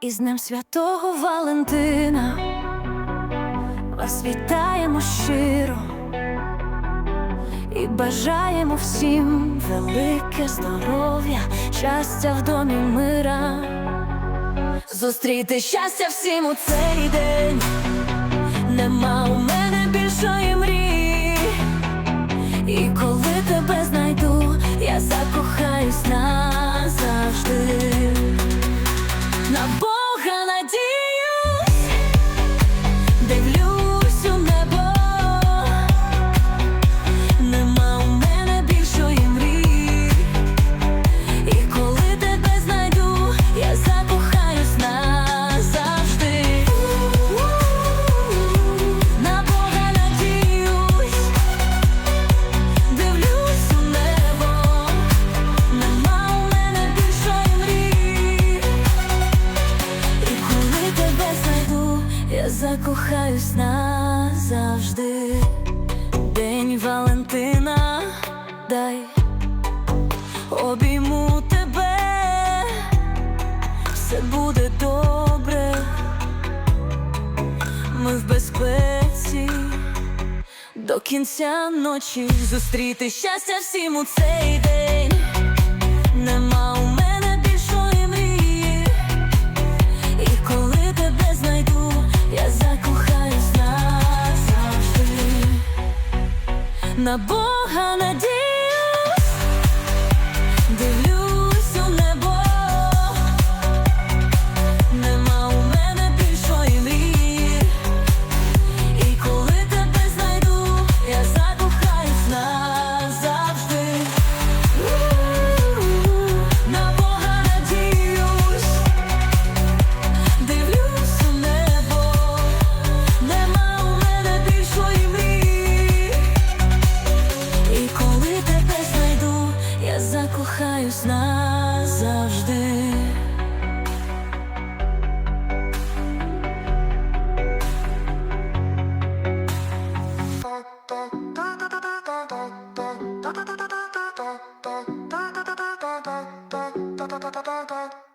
із Днем Святого Валентина. Вас вітаємо щиро і бажаємо всім велике здоров'я, щастя в домі мира. Зустріти щастя всім у цей день. Нема у мене більшої мрії. І коли тебе знайду, я закохаюсь назавжди. На закохаюсь назавжди. День Валентина, дай обійму тебе, все буде добре, ми в безпеці. До кінця ночі зустріти щастя всім у цей день. На Бога надіюсь, закохаюсь назавжди. da da da da da